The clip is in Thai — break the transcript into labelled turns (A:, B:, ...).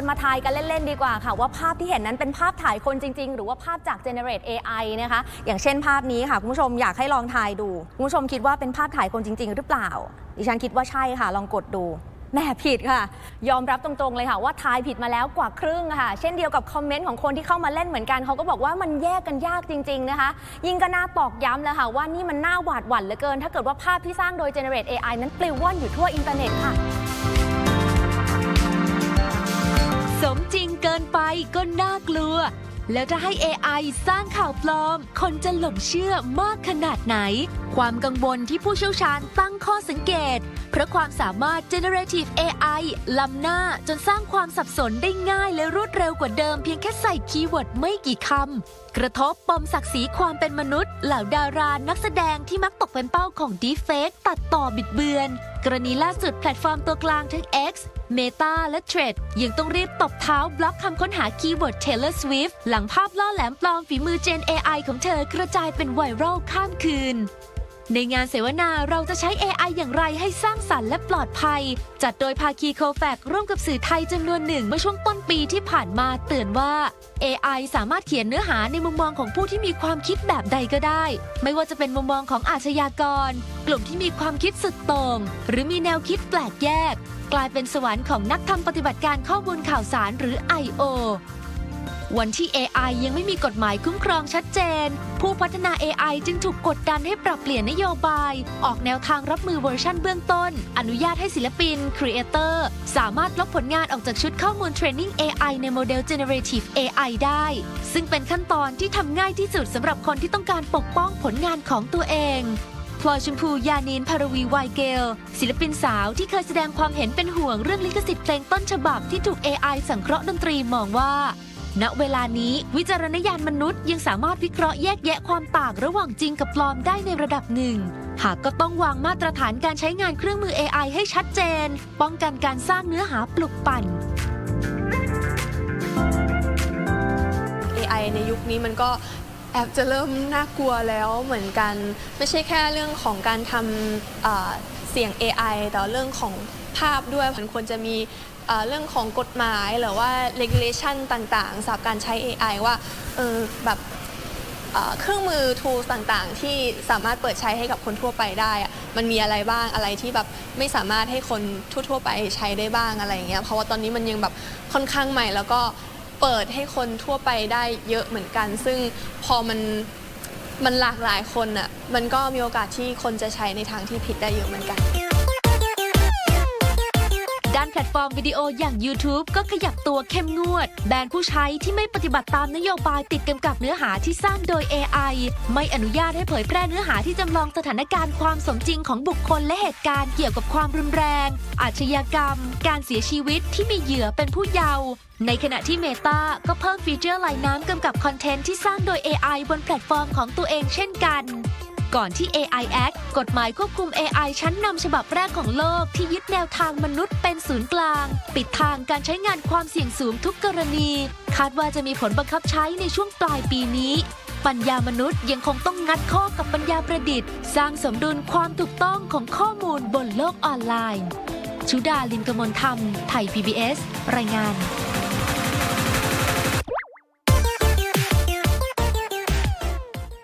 A: นมาทายกันเล่น ๆ ดีกว่าค่ะ ว่าภาพที่เห็นนั้นเป็นภาพถ่ายคนจริง ๆ หรือว่าภาพจาก generate AI นะคะ อย่างเช่นภาพนี้ค่ะ คุณผู้ชมอยากให้ลองทายดู คุณผู้ชมคิดว่าเป็นภาพถ่ายคนจริง ๆ หรือเปล่า ดิฉันคิดว่าใช่ค่ะ ลองกดดูแม่ผิดค่ะ ยอมรับตรงๆเลยค่ะว่าทายผิดมาแล้วกว่าครึ่งค่ะ เช่นเดียวกับคอมเมนต์ของคนที่เข้ามาเล่นเหมือนกันเขาก็บอกว่ามันแยกกันยากจริง ๆนะคะ ยิ่งก็น่าตอกย้ำแล้วค่ะว่านี่มันน่าหวาดหวั่นเหลือเกิน ถ้าเกิดว่าภาพที่สร้างโดย generate AI นั้นปลิวว่อนอยู่ทั่วอินเทอร์เน็ตค่ะ
B: สมจริงเกินไปก็น่ากลัว แล้วถ้าให้ AI สร้างข่าวปลอม คนจะหลงเชื่อมากขนาดไหน ความกังวลที่ผู้เชี่ยวชาญตั้งข้อสังเกต เพราะความสามารถ generative AI ล้ำหน้าจนสร้างความสับสนได้ง่ายและรวดเร็วกว่าเดิมเพียงแค่ใส่คีย์เวิร์ดไม่กี่คำ กระทบปมศักดิ์ศรีความเป็นมนุษย์ เหล่าดารานักแสดงที่มักตกเป็นเป้าของ Deepfake ตัดต่อบิดเบือน กรณีล่าสุดแพลตฟอร์มตัวกลางทั้ง X Meta และ t r e a d ยังต้องรีบตบเท้าบล็อกคำค้นหาคีย์เวิร์ด Taylor Swift หลังภาพล่อแหลมปลอมฝีมือ Gen AI ของเธอกระจายเป็นไวรัลข้ามคืน ในงานเสวนาเราจะใช้ AI อย่างไรให้สร้างสรรค์และปลอดภัย จัดโดยภาคีโคแฟกร่วมกับสื่อไทยจำนวนหนึ่งเมื่อช่วงต้นปีที่ผ่านมาเตือนว่า AI สามารถเขียนเนื้อหาในมุมมองของผู้ที่มีความคิดแบบใดก็ได้ ไม่ว่าจะเป็นมุมมองของอาชญากร กลุ่มที่มีความคิดสุดโต่งหรือมีแนวคิดแปลกแยก กลายเป็นสวรรค์ของนักทำปฏิบัติการข้อมูลข่าวสารหรือ I.O. วันที่ AI ยังไม่มีกฎหมายคุ้มครองชัดเจน ผู้พัฒนา AI จึงถูกกดดันให้ปรับเปลี่ยนนโยบาย ออกแนวทางรับมือเวอร์ชันเบื้องต้น อนุญาตให้ศิลปิน ครีเอเตอร์ สามารถลบผลงานออกจากชุดข้อมูลเทรนนิ่ง AI ในโมเดล Generative AI ได้ ซึ่งเป็นขั้นตอนที่ทำง่ายที่สุดสำหรับคนที่ต้องการปกป้องผลงานของตัวเองพลอยชมพูยานินพารวีไวเกล ศิลปินสาวที่เคยแสดงความเห็นเป็นห่วงเรื่องลิขสิทธิ์เพลงต้นฉบับที่ถูก AI สังเคราะห์ดนตรีมองว่า ณเวลานี้วิจารณญาณมนุษย์ยังสามารถวิเคราะห์แยกแยะความต่างระหว่างจริงกับปลอมได้ในระดับหนึ่ง หากก็ต้องวางมาตรฐานการใช้งานเครื่องมือ AI ให้ชัดเจน ป้องกันการสร้างเนื้อหาปลุกปั่น
C: AI ในยุคนี้มันก็แอบจะเริ่มน่ากลัวแล้วเหมือนกัน ไม่ใช่แค่เรื่องของการทำ เสียง AI แต่เรื่องของภาพด้วยมันควรจะมีเรื่องของกฎหมายหรือว่า regulation ต่างๆสำหรับการใช้ AI ว่าเออแบบเอ่อเครื่องมือ tools ต่างๆ ที่สามารถเปิดใช้ให้กับคนทั่วไปได้อะมันมีอะไรบ้างอะไรที่แบบไม่สามารถให้คนทั่ว ๆ ไปใช้ได้บ้างอะไรอย่างเงี้ยเพราะว่าตอนนี้มันยังแบบค่อนข้างใหม่แล้วก็เปิดให้คนทั่วไปได้เยอะเหมือนกัน ซึ่งพอมัน มันหลากหลายคนอะมันก็มีโอกาสที่คนจะใช้ในทางที่ผิดได้เยอะเหมือนกัน
B: ฟอร์มวิดีโออย่าง YouTube ก็ขยับตัวเข้มงวด แบนผู้ใช้ที่ไม่ปฏิบัติตามนโยบายติดกำกับเนื้อหาที่สร้างโดย AI ไม่อนุญาตให้เผยแพร่เนื้อหาที่จำลองสถานการณ์ความสมจริงของบุคคลและเหตุการณ์เกี่ยวกับความรุนแรง อาชญากรรม การเสียชีวิตที่มีเหยื่อเป็นผู้เยาว์ในขณะที่ Meta ก็เพิ่มฟีเจอร์ลายน้ำกำกับคอนเทนต์ที่สร้างโดย AI บนแพลตฟอร์มของตัวเองเช่นกัน ก่อนที่ AI Act กฎหมายควบคุม AI ชั้นนำฉบับแรกของโลกที่ยึดแนวทางมนุษย์เป็นศูนย์กลาง ปิดทางการใช้งานความเสี่ยงสูงทุกกรณี คาดว่าจะมีผลบังคับใช้ในช่วงปลายปีนี้ ปัญญามนุษย์ยังคงต้องงัดข้อกับปัญญาประดิษฐ์ สร้างสมดุลความถูกต้องของข้อมูลบนโลกออนไลน์ชุดาลิมกมลธรรม ไทย PBS รายงาน